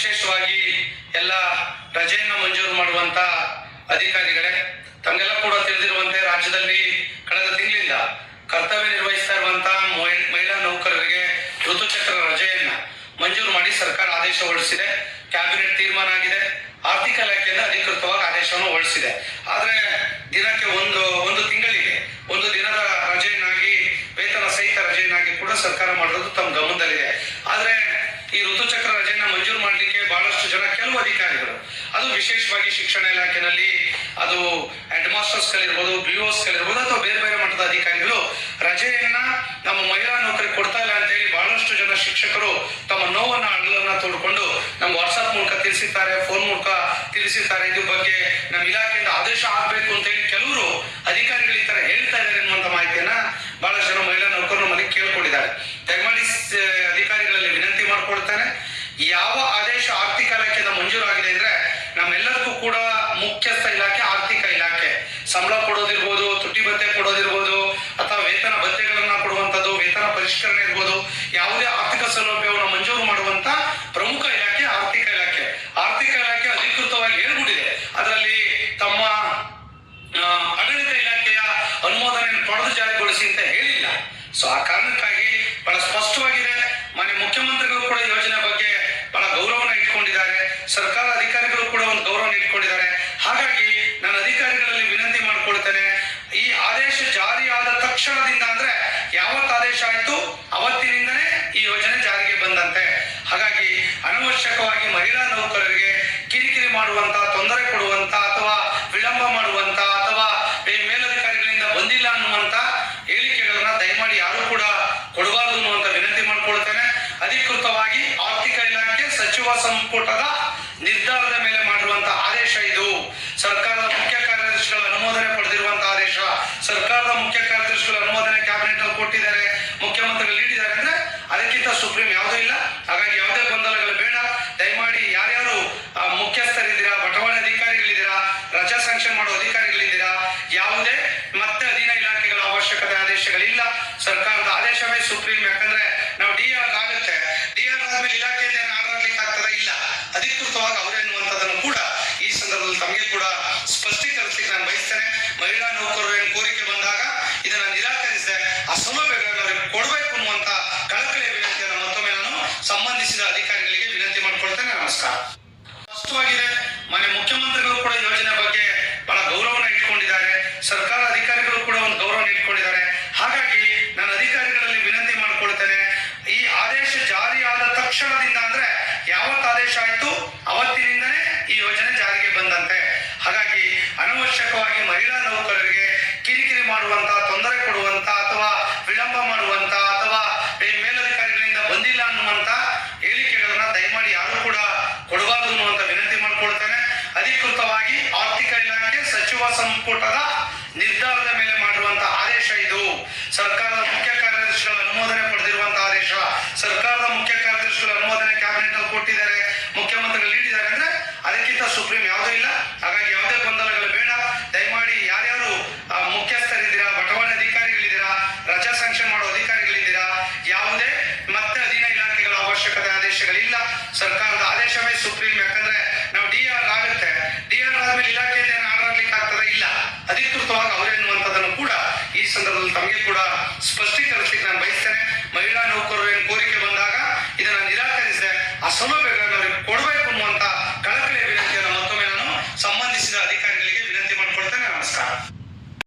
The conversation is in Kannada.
ವಿಶೇಷವಾಗಿ ಎಲ್ಲ ರಜೆಯನ್ನು ಮಂಜೂರು ಮಾಡುವಂತ ಅಧಿಕಾರಿಗಳೇ, ತಮಗೆಲ್ಲ ಕೂಡ ತಿಳಿದಿರುವಂತೆ ರಾಜ್ಯದಲ್ಲಿ ಕಳೆದ ತಿಂಗಳಿಂದ ಕರ್ತವ್ಯ ನಿರ್ವಹಿಸ್ತಾ ಇರುವಂತಹ ಮಹಿಳಾ ನೌಕರರಿಗೆ ಋತುಚಕ್ರ ರಜೆಯನ್ನ ಮಂಜೂರು ಮಾಡಿ ಸರ್ಕಾರ ಆದೇಶ ಹೊರಡಿಸಿದೆ. ಕ್ಯಾಬಿನೆಟ್ ತೀರ್ಮಾನ ಆಗಿದೆ. ಆರ್ಥಿಕ ಇಲಾಖೆಯಿಂದ ಅಧಿಕೃತವಾಗಿ ಆದೇಶವನ್ನು ಹೊರಡಿಸಿದೆ. ಆದ್ರೆ ದಿನಕ್ಕೆ ಒಂದು ಒಂದು ತಿಂಗಳಿಗೆ ಒಂದು ದಿನದ ರಜೆಯನ್ನಾಗಿ, ವೇತನ ಸಹಿತ ರಜೆಯನ್ನಾಗಿ ಕೂಡ ಸರ್ಕಾರ ಮಾಡೋದು ತಮ್ಮ ಗಮನದಲ್ಲಿದೆ ಆದ್ರೆ ಈ ಋತುಚಕ್ರ ರಜೆಯನ್ನ ಮಂಜೂರು ಮಾಡಲಿಕ್ಕೆ ಬಹಳಷ್ಟು ಜನ ಕೆಲವು ಅಧಿಕಾರಿಗಳು ಅದು ಶಿಕ್ಷಣ ಇಲಾಖೆಯಲ್ಲಿ ಅದು ಹೆಡ್ ಮಾಸ್ಟರ್ಸ್ ಗಳಿರ್ಬೋದು ಬಿ ಗಳಿರ್ಬೋದು ಅಥವಾ ಬೇರೆ ಬೇರೆ ಮಟ್ಟದ ಅಧಿಕಾರಿಗಳು ರಜೆಯನ್ನ ನಮ್ಮ ಮಹಿಳಾ ನೌಕರಿ ಕೊಡ್ತಾ ಇಲ್ಲ ಅಂತ ಹೇಳಿ ಬಹಳಷ್ಟು ಜನ ಶಿಕ್ಷಕರು ತಮ್ಮ ನೋವನ್ನ, ಅಳಲನ್ನ ತೋಡ್ಕೊಂಡು ನಮ್ಮ ವಾಟ್ಸ್ಆಪ್ ಮೂಲಕ ತಿಳಿಸಿದ್ದಾರೆ ಫೋನ್ ಮೂಲಕ ತಿಳಿಸಿದ್ದಾರೆ. ಇದ್ರ ಬಗ್ಗೆ ನಮ್ಮ ಇಲಾಖೆಯಿಂದ ಆದೇಶ ಆಗ್ಬೇಕು ಅಂತ ಹೇಳಿ ಕೆಲವರು ಅಧಿಕಾರಿಗಳು ಈ ತರ ಹೇಳ್ತಾ ಇದ್ದಾರೆ ಎನ್ನುವಂತ ಮಾಹಿತಿಯನ್ನ ಬಹಳಷ್ಟು ಜನ ಮಹಿಳಾ ನೌಕರರು ಮನೆಗೆ ಕೇಳ್ಕೊಂಡಿದ್ದಾರೆ. ದಯಮಾಡಿ ಅಧಿಕಾರಿಗಳಲ್ಲಿ ವಿನಂತಿ ಮಾಡ್ಕೊಳ್ತಾನೆ. ಯಾವ ಆದೇಶ ಆರ್ಥಿಕ ಇಲಾಖೆಯಿಂದ ಮಂಜೂರಾಗಿದೆ ಅಂದ್ರೆ ನಮ್ಮೆಲ್ಲರಿಗೂ ಪಡೆದು ಜಾರಿಗೊಳಿಸಿ ಅಂತ ಹೇಳಿಲ್ಲ. ಸೊ ಆ ಕಾರಣಕ್ಕಾಗಿ ಬಹಳ ಸ್ಪಷ್ಟವಾಗಿದೆ. ಮಾನ್ಯ ಮುಖ್ಯಮಂತ್ರಿಗಳು ಕೂಡ ಯೋಜನೆ ಬಗ್ಗೆ ಬಹಳ ಗೌರವನ ಇಟ್ಕೊಂಡಿದ್ದಾರೆ. ಸರ್ಕಾರ ಅಧಿಕಾರಿಗಳು ಸಂಪುಟದ ನಿರ್ಧಾರದ ಮೇಲೆ ಮಾಡಿರುವಂತಹ ಆದೇಶ ಇದು. ಸರ್ಕಾರದ ಮುಖ್ಯ ಕಾರ್ಯದರ್ಶಿಗಳ ಅನುಮೋದನೆ ಪಡೆದಿರುವಂತಹ ಆದೇಶ. ಸರ್ಕಾರದ ಮುಖ್ಯ ಕಾರ್ಯದರ್ಶಿಗಳ ಅನುಮೋದನೆ ಕ್ಯಾಬಿನೆಟ್ ಅಲ್ಲಿ ಕೊಟ್ಟಿದ್ದಾರೆ, ಮುಖ್ಯಮಂತ್ರಿಗಳು ನೀಡಿದ್ದಾರೆ ಅಂದ್ರೆ ಅದಕ್ಕಿಂತ ಸುಪ್ರೀಂ ಯಾವುದೂ ಇಲ್ಲ. ಹಾಗಾಗಿ ಯಾವುದೇ ಗೊಂದಲಗಳು ಬೇಡ. ದಯಮಾಡಿ ಯಾರ್ಯಾರು ಮುಖ್ಯಸ್ಥರಿದ್ದೀರಾ ಬಟವಾಡೆ ಅಧಿಕಾರಿಗಳಿದ್ದೀರಾ, ರಜಾ ಸ್ಯಾಂಕ್ಷನ್ ಮಾಡೋ ಅಧಿಕಾರಿಗಳಿದ್ದೀರಾ, ಯಾವುದೇ ಮತ್ತೆ ಅಧೀನ ಇಲಾಖೆಗಳ ಅವಶ್ಯಕತೆ ಆದೇಶಗಳಿಲ್ಲ. ಸರ್ಕಾರದ ಆದೇಶವೇ ಸುಪ್ರೀಂ ತಮಗೆ ಕೂಡ ಸ್ಪಷ್ಟೀಕರಿಸಲಿಕ್ಕೆ ನಾನು ಬಯಸ್ತೇನೆ. ಮಹಿಳಾ ನೌಕರರು ಕೋರಿಕೆ ಬಂದಾಗ ಇದನ್ನ ನಿರಾಕರಿಸಿದೆ ಆ ಸೌಲಭ್ಯಗಳನ್ನು ಅವರಿಗೆ ಕೊಡಬೇಕು ಅನ್ನುವಂತ ಕಳಕಳಿಯ ವಿನಂತಿಯನ್ನು ಮತ್ತೊಮ್ಮೆ ನಾನು ಸಂಬಂಧಿಸಿದ ಅಧಿಕಾರಿಗಳಿಗೆ ವಿನಂತಿ ಮಾಡಿಕೊಳ್ತೇನೆ. ನಮಸ್ಕಾರ. ಸ್ಪಷ್ಟವಾಗಿದೆ. ಅನವಶ್ಯಕವಾಗಿ ಮಹಿಳಾ ನೌಕರರಿಗೆ ಕಿರಿಕಿರಿ ಮಾಡುವಂತ, ತೊಂದರೆ ಕೊಡುವಂತ ಅಥವಾ ವಿಳಂಬ ಮಾಡುವಂತ ಅಥವಾ ಮೇಲಧಿಕಾರಿಗಳಿಂದ ಬಂದಿಲ್ಲ ಅನ್ನುವಂತ ಹೇಳಿಕೆಗಳನ್ನ ದಯಮಾಡಿ ಯಾರು ಕೂಡ ಕೊಡಬಾರದು ಅನ್ನುವಂತ ವಿನಂತಿ ಮಾಡಿಕೊಳ್ತೇನೆ. ಅಧಿಕೃತವಾಗಿ ಆರ್ಥಿಕ ಇಲಾಖೆ ಸಚಿವ ಸಂಪುಟದ ನಿರ್ಧಾರದ ಮೇಲೆ ಮಾಡಿರುವಂತಹ ಆದೇಶ ಇದು. ಸರ್ಕಾರದ ಮುಖ್ಯ ಸರ್ಕಾರದ ಆದೇಶವೇ ಸುಪ್ರೀಂ, ಯಾಕಂದ್ರೆ ನಾವು ಡಿ ಆರ್ ಆಗುತ್ತೆ. ಡಿ ಆರ್ ಆದ್ಮೇಲೆ ಇಲಾಖೆಯಿಂದ ಆಗ್ಲಿಕ್ಕೆ ಆಗ್ತದ ಇಲ್ಲ. ಅಧಿಕೃತವಾಗಿ ಅವರೇ ಅನ್ನುವಂಥದ್ದನ್ನು ಕೂಡ ಈ ಸಂದರ್ಭದಲ್ಲಿ ತಮಗೆ ಕೂಡ ಸ್ಪಷ್ಟೀಕರಿಸಲಿಕ್ಕೆ ನಾನು ಬಯಸ್ತೇನೆ. ಮಹಿಳಾ ನೌಕರರು ಏನು ಕೋರಿಕೆ ಬಂದಾಗ ಇದನ್ನ ನಿರಾಕರಿಸಿದೆ ಆ ಸೌಲಭ್ಯಗಳು